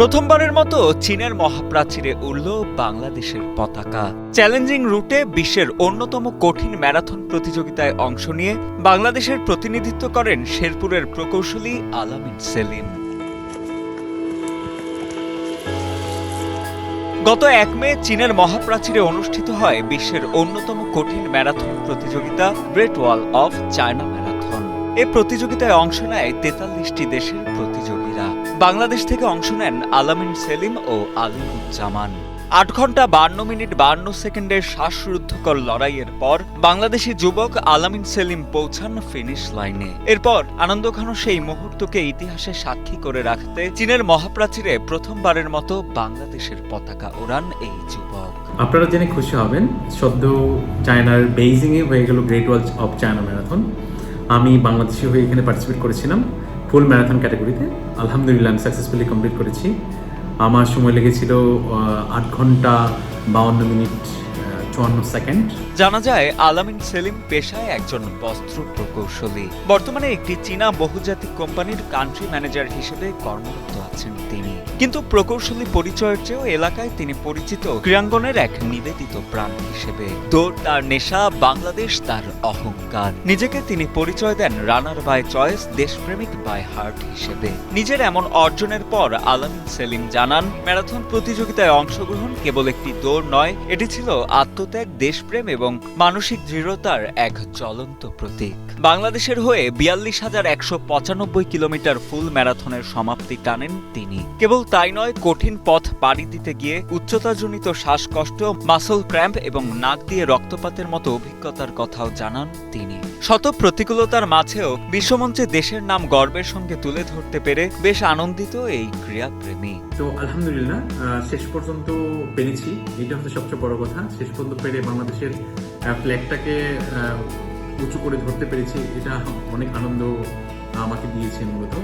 প্রথমবারের মতো চীনের মহাপ্রাচীরে উড়ল বাংলাদেশের পতাকা। চ্যালেঞ্জিং রুটে বিশ্বের অন্যতম কঠিন ম্যারাথন প্রতিযোগিতায় অংশ নিয়ে বাংলাদেশের প্রতিনিধিত্ব করেন শেরপুরের প্রকৌশলী আলামিন সেলিম। গত এক মে চীনের মহাপ্রাচীরে অনুষ্ঠিত হয় বিশ্বের অন্যতম কঠিন ম্যারাথন প্রতিযোগিতা great wall of China marathon. এ প্রতিযোগিতায় অংশ নেয় তেতাল্লিশটি দেশের প্রতিযোগীরা বাংলাদেশ থেকে অংশ নেন আলামিন সেলিম ও আলিমুজ্জামান। আট ঘণ্টা বান্ন মিনিট বান্ন সেকেন্ডের শ্বাসরুদ্ধকর লড়াইয়ের পর বাংলাদেশি যুবক আলামিন সেলিম পৌঁছান ফিনিশ লাইনে। এরপর আনন্দ আনন্দঘন সেই মুহূর্তকে ইতিহাসে সাক্ষী করে রাখতে চীনের মহাপ্রাচীরে প্রথমবারের মতো বাংলাদেশের পতাকা ওড়ান এই যুবক। আপনারা জেনে খুশি হবেন, সদ্য চায়নার বেইজিংয়ে হয়ে গেল great wall of China marathon আমি বাংলাদেশি হয়ে এখানে পার্টিসিপেট করেছিলাম। ফুল ম্যারাথন ক্যাটাগরিতে। আলহামদুলিল্লাহ, আমি সাকসেসফুলি কমপ্লিট করেছি। আমার সময় লেগেছিল আট ঘণ্টা বাউন্ন মিনিট চুয়ান্ন সেকেন্ড। জানা যায়, আলামিন সেলিম পেশায় একজন বস্ত্র প্রকৌশলী। বর্তমানে একটি চীনা বহুজাতিক কোম্পানির কান্ট্রি ম্যানেজার হিসেবে কর্মরত আছেন তিনি। কিন্তু প্রকৌশলী পরিচয়ের চেয়েও এলাকায় তিনি পরিচিত ক্রীড়াঙ্গনের এক নিবেদিত প্রাণ হিসেবে। দৌড় তার নেশা, বাংলাদেশ তার অহংকার। নিজেকে তিনি পরিচয় দেন রানার বাই চয়েস, দেশপ্রেমিক বাই হার্ট হিসেবে। নিজের এমন অর্জনের পর আলামিন সেলিম জানান, ম্যারাথন প্রতিযোগিতায় অংশগ্রহণ কেবল একটি দৌড় নয়, এটি ছিল আত্মত্যাগ, দেশপ্রেম এবং মানসিক দৃঢ়তার এক জ্বলন্ত প্রতীক। বাংলাদেশের হয়ে বিয়াল্লিশ হাজার একশো পঁচানব্বই কিলোমিটার ফুল ম্যারাথনের সমাপ্তি টানেন তিনি। কেবল তাই নয়, কঠিন পথ পাড়ি দিতে গিয়ে উচ্চতাজনিত শ্বাসকষ্ট মাসল ক্র্যাম্প এবং নাক দিয়ে রক্তপাতের মতো অভিজ্ঞতার কথাও জানান তিনি। শত প্রতিকূলতার মাঝেও বিশ্বমঞ্চে দেশের নাম গর্বের সঙ্গে তুলে ধরতে পেরে বেশ আনন্দিত এই ক্রীড়াপ্রেমী। তো আলহামদুলিল্লাহ শেষ পর্যন্ত পেরেছি। এটা হচ্ছে সবচেয়ে বড় কথা। শেষ পর্যন্ত পেরে বাংলাদেশের ফ্ল্যাগটাকে উঁচু করে ধরতে পেরেছি। এটা অনেক আনন্দ আমাকে দিয়েছে মূলত।